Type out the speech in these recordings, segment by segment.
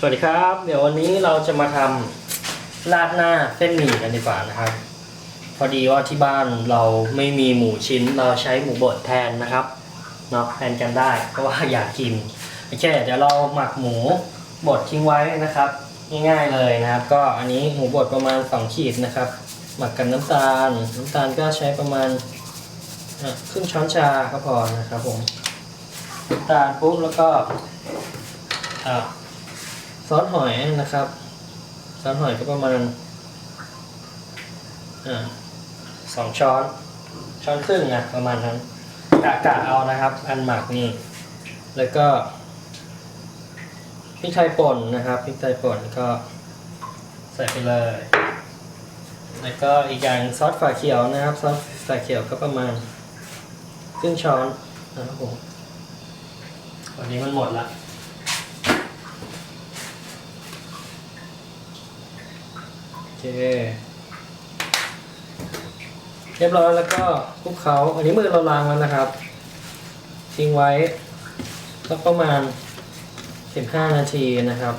สวัสดีครับ เดี๋ยววันนี้เราจะมาทำราดหน้าเส้นหมี่กันดีกว่านะครับ พอดีว่าที่บ้านเราไม่มีหมูชิ้นเราใช้หมูบดแทนนะครับเนาะแทนกันได้เพราะว่าอยากกินโอเคเดี๋ยวเราหมักหมูบดทิ้งไว้นะครับ ง่ายๆเลยนะครับ ก็อันนี้หมูบดประมาณ 2 ขีดนะครับ หมักกันน้ำตาล น้ำตาลก็ใช้ประมาณครึ่งช้อนชาก็พอนะครับผมน้ำตาลปุ๊บแล้วก็อะ ซอสหอยนะครับ ซอสหอยก็ประมาณอสองช้อน ช้อนครึ่งนะประมาณนั้นกะกะเอานะครับ อันหมักนี่ แล้วก็พริกไทยป่นนะครับพริกไทยป่นก็ใส่ไปเลย แล้วก็อีกอย่างซอสฝาเขียวนะครับ ซอสฝาเขียวก็ประมาณครึ่งช้อนนะครับผมวันนี้มันหมดละ โอ เค เรียบร้อยแล้วก็คลุกเขาอันนี้มือเราล้างแล้วนะครับ ทิ้งไว้สักประมาณ 15 นาทีนะครับ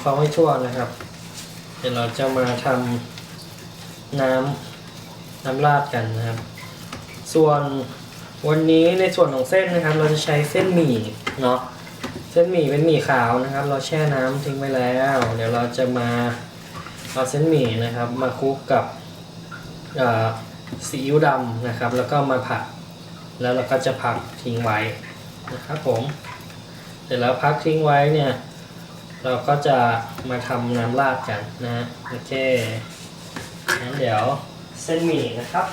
คล้าให้ทั่วนะครับ เดี๋ยวเราจะมาทำน้ำน้ำราดกันนะครับ ส่วนวันนี้ในส่วนของเส้นนะครับ เราจะใช้เส้นหมี่เนาะ เส้นหมี่เป็นหมี่ขาวนะครับ เราแช่น้ำทิ้งไว้แล้ว เดี๋ยวเราจะมาเอาเส้นหมี่นะครับ มาคลุกกับซีอิ๊วดำนะครับ แล้วก็มาผัด แล้วเราก็จะพักทิ้งไว้นะครับผมเสร็จแล้วพักทิ้งไว้เนี่ย เราก็จะมาทำน้ำราดกันนะโอเคงั้นเดี๋ยวเส้นหมี่นะครับ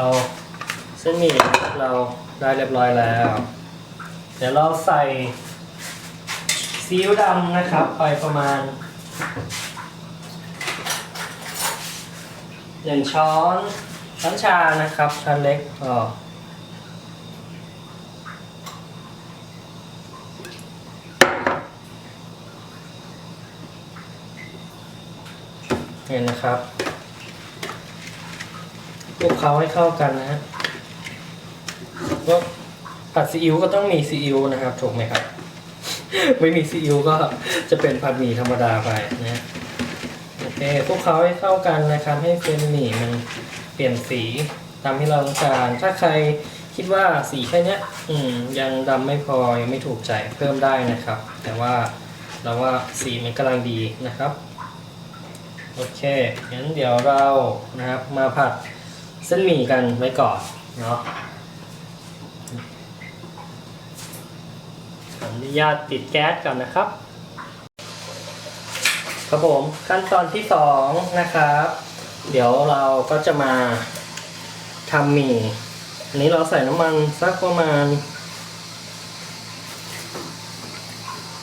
เรา เส้นหมี่เราได้เรียบร้อยแล้ว เดี๋ยวเราใส่ซีอิ๊วดำนะครับ ไปประมาณหนึ่งช้อนช้อนชานะครับช้อนเล็กพอเห็นนะครับคลุกเคล้าให้เข้ากันนะฮะ ก็ผัดซีอิ๊วก็ต้องมีซีอิ๊วนะครับถูกไหมครับ ไม่มีซีอิ๊วก็จะเป็นผัดหมี่ธรรมดาไปนะฮะโอเคคลุกเคล้าให้เข้ากันนะครับ ให้เส้นหมี่มันเปลี่ยนสีตามที่เราต้องการ ถ้าใครคิดว่าสีแค่นี้อืมยังดำไม่พอยังไม่ถูกใจเพิ่มได้นะครับ แต่ว่าเราว่าสีมันกำลังดีนะครับโอเคงั้นเดี๋ยวเรานะครับมาผัดเส้นหมี่กันไว้ก่อนเนาะ ขออนุญาตติดแก๊สก่อนนะครับ ครับผมขั้นตอนที่สองนะครับ เดี๋ยวเราก็จะมาทำหมี่อันนี้เราใส่น้ำมันสักประมาณ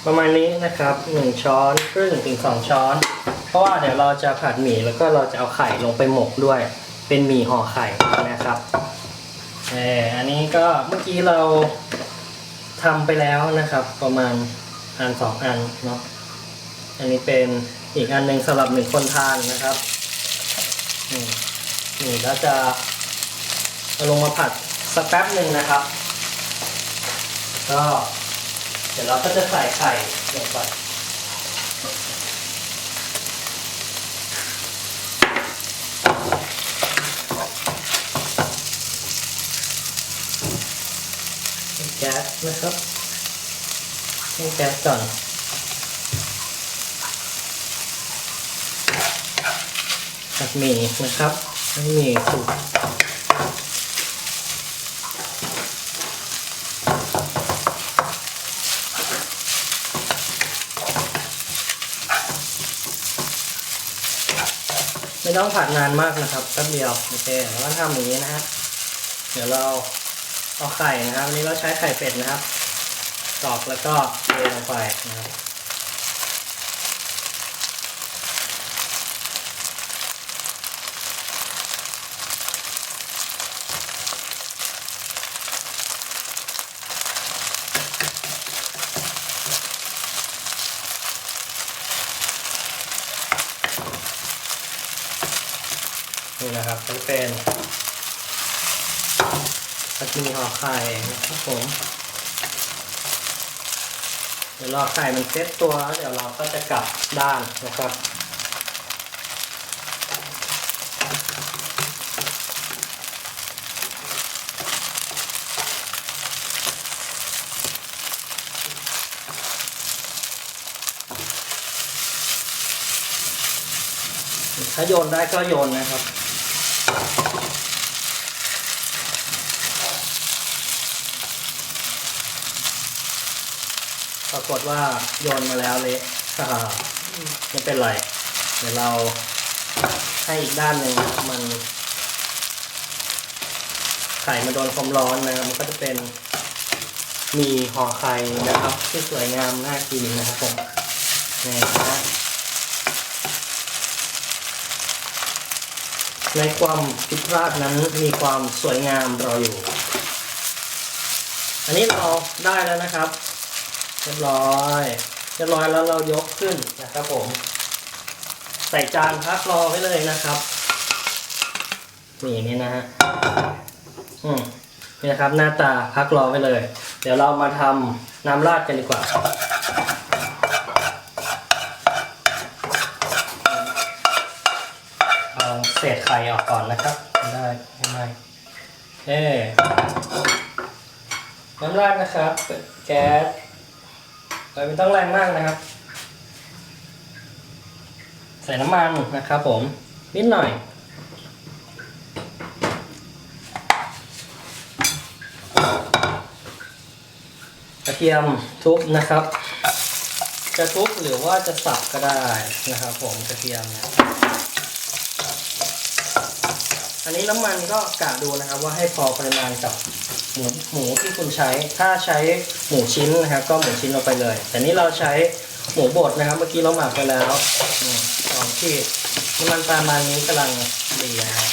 ประมาณนี้นะครับหนึ่งช้อนครึ่งถึงสองช้อน เพราะว่าเดี๋ยวเราจะผัดหมี่แล้วก็เราจะเอาไข่ลงไปหมกด้วย เป็นหมี่ห่อไข่นะครับเอออันนี้ก็เมื่อกี้เรา ทำไปแล้วนะครับ ประมาณอันสองอันเนาะอันนี้เป็นอีกอันหนึ่งสำหรับหนึ่งคนทานนะครับนี่แล้วจะลงมาผัดสักแป๊บหนึ่งนะครับ ก็ เดี๋ยวเราก็จะใส่ไข่ลงไป ก๊สนะครับให้แก๊สก่อนผัดหมี่นะครับให้หมี่สุกไม่ต้องผัดนานมากนะครับแป๊บเดียวโอเคแล้วก็ทำอย่างนี้นะฮะเดี๋ยวเรา เอาไข่นะครับอันนี้เราใช้ไข่เป็ดนะครับตอกแล้วก็เทลงไปนะครับนี่นะครับเป็น ผัดหมี่ห่อไข่นะครับผม เดี๋ยวรอไข่มันเซ็ตตัวแล้วเดี๋ยวเราก็จะกลับด้านนะครับถ้าโยนได้ก็โยนนะครับากฏว่าโยนมาแล้วเละอ่าไม่เป็นไร เดี๋ยวเราให้อีกด้านหนึ่งมัน ไข่มาโดนความร้อนนะครับมันก็จะเป็นหมีห่อไข่นะครับ ที่สวยงามน่ากินนะครับผมนี่นะฮะในความผิดพลาดนั้นมีความสวยงามรออยู่ อันนี้เราได้แล้วนะครับ เรียบร้อยเรียบร้อยแล้วเรายกขึ้นนะครับผม ใส่จานพักรอไว้เลยนะครับนี่นี่นะฮะอืมนี่นะครับหน้าตาพักรอไว้เลย เดี๋ยวเรามาทำน้ำราดกันดีกว่าเอาเศษไข่ออกก่อนนะครับได้ไม่ไม่เอ๊น้ำราดนะครับเปิดแก๊ส ไฟไม่ต้องแรงมากนะครับ ใส่น้ำมันนะครับผม นิดหน่อย กระเทียมทุบนะครับ จะทุบหรือว่าจะสับก็ได้นะครับผมกระเทียมเนี่ยอันนี้น้ำมันก็กะดูนะครับว่าให้พอปริมาณกับ หมูหมูที่คุณใช้ถ้าใช้หมูชิ้นนะครับก็หมูชิ้นลงไปเลย แต่นี้เราใช้หมูบดนะครับ เมื่อกี้เราหมักไปแล้วสองขีดน้ำมันประมาณนี้กำลังดีนะครับ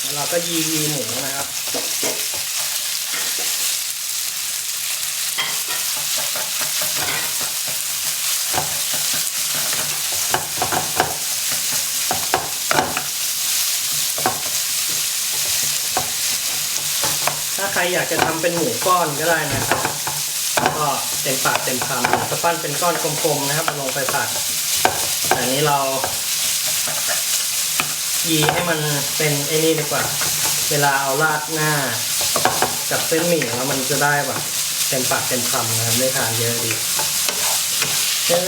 แล้วเราก็ยียีหมูนะครับ รอยากจะทำเป็นหมูก้อนก็ได้นะครับ ก็เต็มปากเต็มคำจะปั้นเป็นก้อนกลมๆนะครับเอาลงไปผัดแต่อันนี้เรายีให้มันเป็นไอ้นี่ดีกว่า เวลาเอาราดหน้า กับเส้นหมี่แล้วมันจะได้แบบเต็มปากเต็มคำนะครับได้ทานเยอะดีเฮ้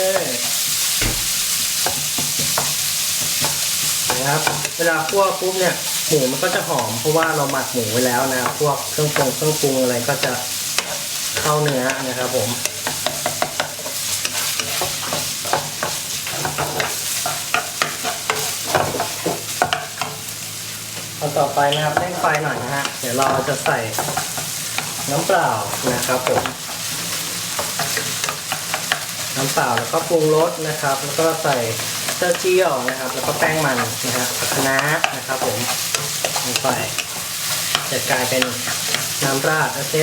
นะครับ เวลาคั่วปุ๊บเนี่ยหมูมันก็จะหอมเพราะว่าเราหมักหมูไว้แล้วนะครับพวกเครื่องปรุงเครื่องปรุงอะไรก็จะเข้าเนื้อนะครับผมเอาต่อไปนะครับเร่งไฟหน่อยนะฮะเดี๋ยวเราจะใส่น้ำเปล่านะครับผมน้ำเปล่าแล้วก็ปรุงรสนะครับ แล้วก็ใส่ เต้าเจียวนะครับ แล้วก็แป้งมันนะฮะผักคะน้านะครับผมลงไปจะกลายเป็นน้ำราดโอเค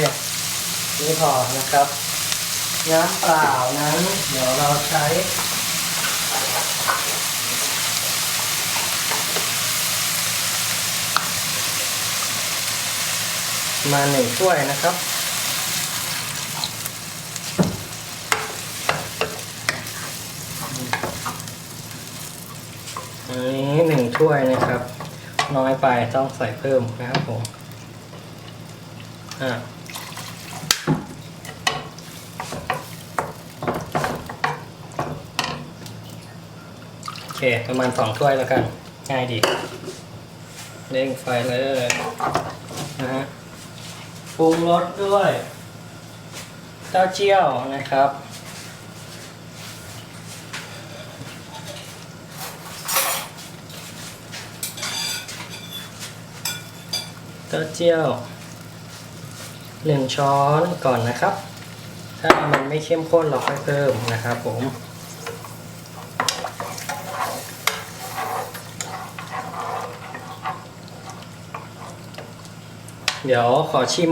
นี่พอนะครับ น้ำเปล่านั้น เดี๋ยวเราใช้มาหนึ่งถ้วยนะครับ อันนี้หนึ่ง ถ้วยนะครับ น้อยไปต้องใส่เพิ่มนะครับผมอ่าโอเค ประมาณสองถ้วยแล้วกัน ง่ายดีเร่งไฟเลยนะฮะปรุงรสด้วยเต้าเจี้ยวนะครับ เต้าเจี้ยวหนึ่งช้อนก่อนนะครับ ถ้ามันไม่เข้มข้นเราค่อยเพิ่มนะครับผมเดี๋ยวขอชิม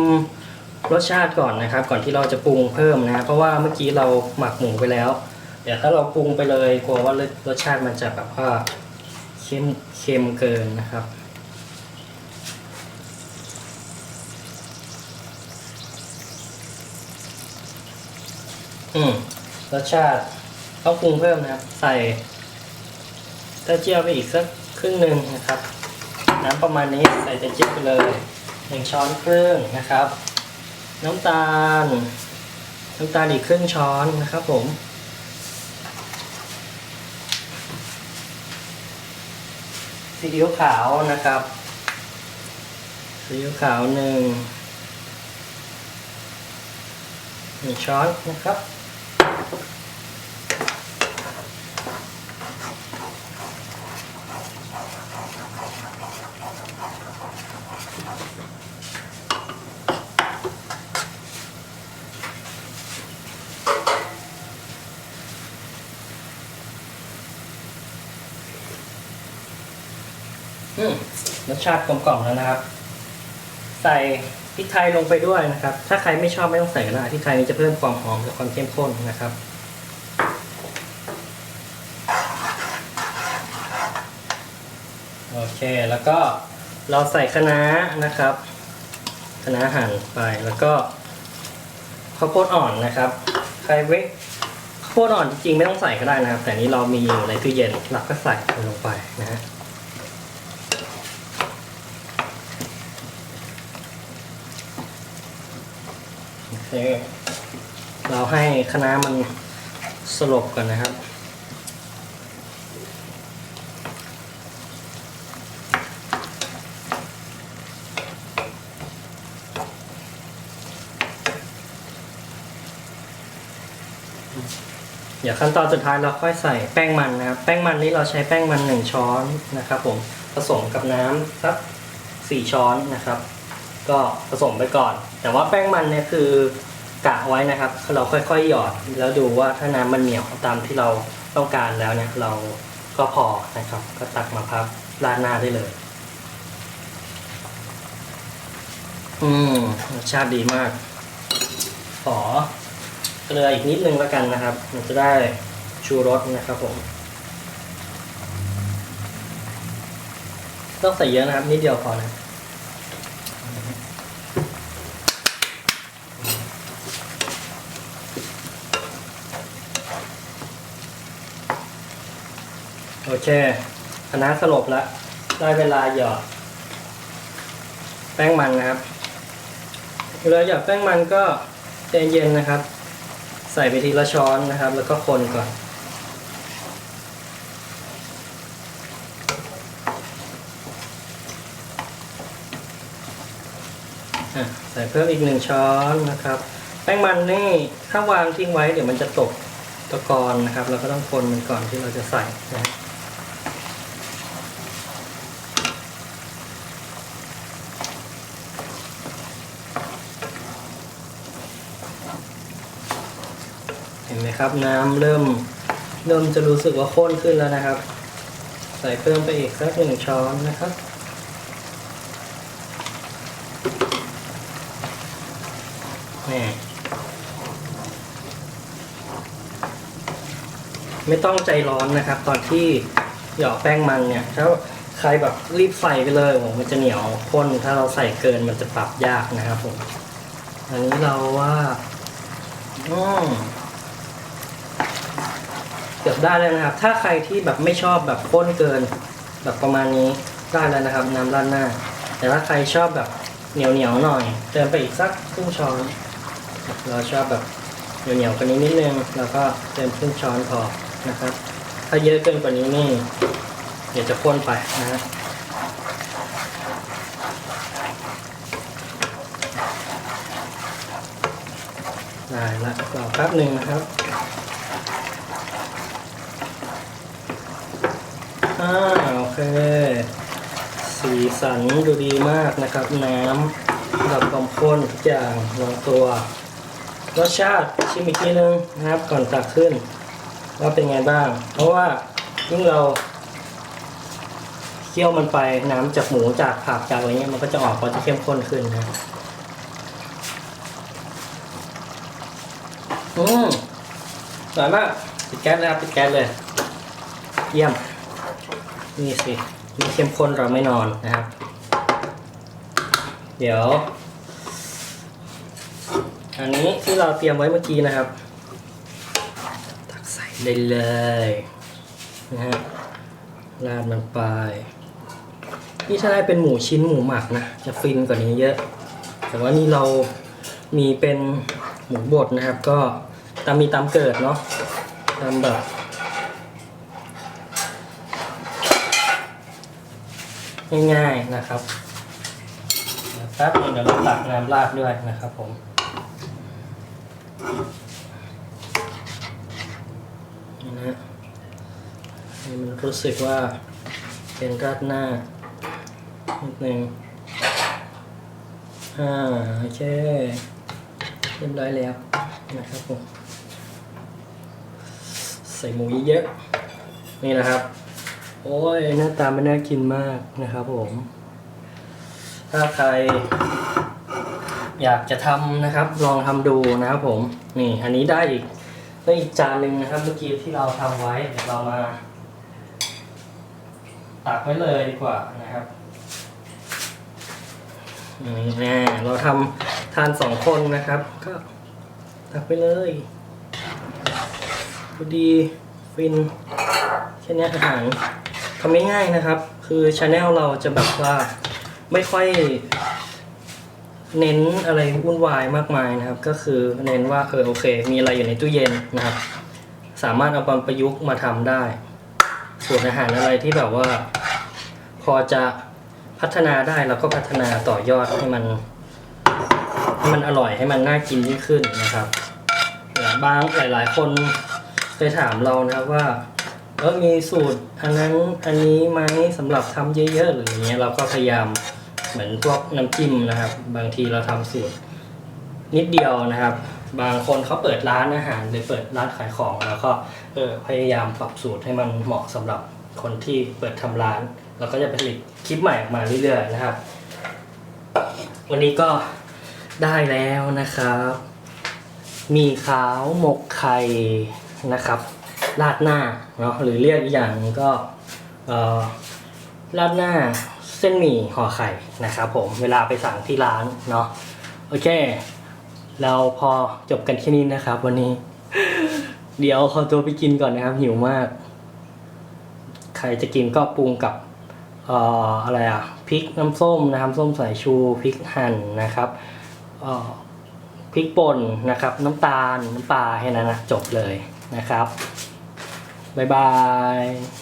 รสชาติก่อนนะครับ ก่อนที่เราจะปรุงเพิ่มนะ เพราะว่าเมื่อกี้เราหมักหมูไปแล้ว เดี๋ยวถ้าเราปรุงไปเลยกลัวว่ารสชาติมันจะแบบว่าเเข้มเค็มเกินนะครับ อืมรสชาติต้องปรุงเพิ่มนะครับ ใส่เต้าเจี้ยวไปอีกสักครึ่งหนึ่งนะครับ น้ำประมาณนี้ใส่เต้าเจี้ยวไปเลยหนึ่งช้อนครึ่งนะครับ น้ำตาล น้ำตาลอีกครึ่งช้อนนะครับผมซีอิ๊วขาวนะครับซีอิ๊วขาวหนึ่งหนึ่งช้อนนะครับ รสชาติกลมกล่อมแล้วนะครับ ใส่ ริกไทยลงไปด้วยนะครับ ถ้าใครไม่ชอบไม่ต้องใส่ก็ได้พริกไทยนี้จะเพิ่มความหอมและความเข้มข้นนะครับโอเคแล้วก็เราใส่คะน้านะครับคะน้าหั่นไปแล้วก็ข้าวโพดอ่อนนะครับ ใครเวกข้าวโพดอ่อนจริงๆไม่ต้องใส่ก็ได้นะครับ แต่นี้เรามีอยู่ในตู้เย็นเราก็ใส่ลงไปนะฮะ เราให้คณะมันสลบก่อนนะครับ เดี๋ยวขั้นตอนสุดท้ายเราค่อยใส่แป้งมันนะครับ แป้งมันนี้เราใช้แป้งมันหนึ่งช้อนนะครับผมผสมกับน้ำสักสี่ช้อนนะครับ ก็ผสมไปก่อน แต่ว่าแป้งมันเนี่ยคือกะไว้นะครับ เราค่อยๆหยอดแล้วดูว่าถ้าน้ำมันเหนียวตามที่เราต้องการแล้วเนี่ยเราก็พอนะครับ ก็ตักมาพับราดหน้าได้เลย อืมรสชาติดีมาก ขอเกลืออีกนิดนึงแล้วกันนะครับ มันจะได้ชูรสนะครับผมต้องใส่เยอะนะครับนิดเดียวพอนะ โอเคณะสลบแล้วได้เวลาหยอด แป้งมันนะครับเวลาหยอดแป้งมันก็ใจเย็นนะครับ ใส่ไปทีละช้อนนะครับ แล้วก็คนก่อน ใส่เพิ่มอีกหนึ่งช้อนนะครับ แป้งมันนี่ถ้าวางทิ้งไว้เดี๋ยวมันจะตกตะกอนนะครับ เราก็ต้องคนมันก่อนที่เราจะใส่นะ นไหมครับ น้ำเริ่มเริ่มจะรู้สึกว่าข้นขึ้นแล้วนะครับ ใส่เพิ่มไปอีกสักหนึ่งช้อนนะครับนี่ไม่ต้องใจร้อนนะครับ ตอนที่หยอกแป้งมันเนี่ยถ้าใครแบบรีบใส่ไปเลยผมมันจะเหนียวข้นถ้าเราใส่เกินมันจะปรับยากนะครับผม อันนี้เราว่าอืม กือบได้แล้วนะครับ ถ้าใครที่แบบไม่ชอบแบบข้นเกิน แบบประมาณนี้ได้แล้วนะครับ น้ำราดหน้า แต่ถ้าใครชอบแบบเหนียวเหนียวหน่อย เติมไปอีกสักครึ่งช้อน เราชอบแบบเหนียวเหนียวกว่านี้นิดนึงแล้วก็เติมครึ่งช้อนพอนะครับ ถ้าเยอะเกินกว่านี้นี่เดี๋ยวจะข้นไปนะฮะได้และรอแป๊บหนึ่งนะครับอ่า โอเค สีสันดูดีมากนะครับ น้ำระดับความข้นทุกอย่างลงตัว รสชาติชิมอีกทีนึงนะครับก่อนตักขึ้น ว่าเป็นไงบ้าง เพราะว่ายิ่งเราเคี่ยวมันไปน้ำจากหมูจากผักจากอะไรเงี้ยมันก็จะออกก็จะเข้มข้นขึ้นนะอืมอร่อยมากปิดแก๊สเลยครับปิดแก๊สเลย เยี่ยม นี่สิไม่เข้มข้นเราไม่นอนนะครับ เดี๋ยว อันนี้ที่เราเตรียมไว้เมื่อกี้นะครับ ตักใส่ได้เลยนะฮะราดมันไปนี่ถ้าได้เป็นหมูชิ้นหมูหมักนะ จะฟินกว่านี้เยอะ แต่ว่านี่เรามีเป็นหมูบดนะครับ ก็ตามมีตามเกิดเนาะตามแบบ ง่ายๆนะครับแป๊บนึงเดี๋ยวเราตักน้ำราดด้วยนะครับผมนี่นะให้มันรู้สึกว่าเป็นราดหน้านิดนึงอ่าโอเคเรียบร้อยแล้วนะครับผมใส่หมูเยอะๆนี่นะครับ โอ้ยหน้าตามันน่ากินมากนะครับผม ถ้าใคร อยากจะทำนะครับ ลองทำดูนะครับผม นี่อันนี้ได้อีกได้อีกจานหนึ่งนะครับเมื่อกี้ที่เราทำไว้เดี๋ยวเรามาตักไว้เลยดีกว่านะครับนี่แน่เราทำทานสองคนนะครับ ก็ตักไปเลยพอดีฟินแค่นี้อาหาร ทำง่ายๆนะครับ คือชาแนลเราจะแบบว่าไม่ค่อยเน้นอะไรวุ่นวายมากมายนะครับ ก็คือเน้นว่าเออโอเค มีอะไรอยู่ในตู้เย็นนะครับ สามารถเอามาประยุกต์มาทำได้ ส่วนอาหารอะไรที่แบบว่า พอจะพัฒนาได้เราก็พัฒนาต่อยอดให้มันให้มันอร่อยให้มันน่ากินยิ่งขึ้นนะครับบางหลาย ๆ คนเคยถามเรานะครับว่า เออมีสูตรอันนั้นอันนี้ไหมสำหรับทำเยอะๆหรืออย่างเงี้ยเราก็พยายามเหมือนพวกน้ำจิ้มนะครับ บางทีเราทำสูตร นิดเดียวนะครับ บางคนเขาเปิดร้านอาหารหรือเปิดร้านขายของแล้วก็เออพยายามปรับสูตรให้มันเหมาะสำหรับคนที่เปิดทำร้าน แล้วก็จะผลิตคลิปใหม่ออกมาเรื่อยๆนะครับ วันนี้ก็ได้แล้วนะครับ มีขาวหมกไข่นะครับ ราดหน้าเนาะหรือเรียกอีกอย่างนึงก็ราดหน้าเส้นหมี่ห่อไข่นะครับผมเวลาไปสั่งที่ร้านเนาะโอเค เราพอจบกันแค่นี้นะครับ วันนี้ เดี๋ยวขอตัวไปกินก่อนนะครับ หิวมาก ใครจะกินก็ปรุงกับเอ่ออะไรอะพริกน้ำส้มนะครับส้มสายชูพริกหั่นนะครับเอ่อพริกป่นนะครับ น้ำตาลน้ำปลาแค่นั้นนะจบเลยนะครับ บ๊ายบาย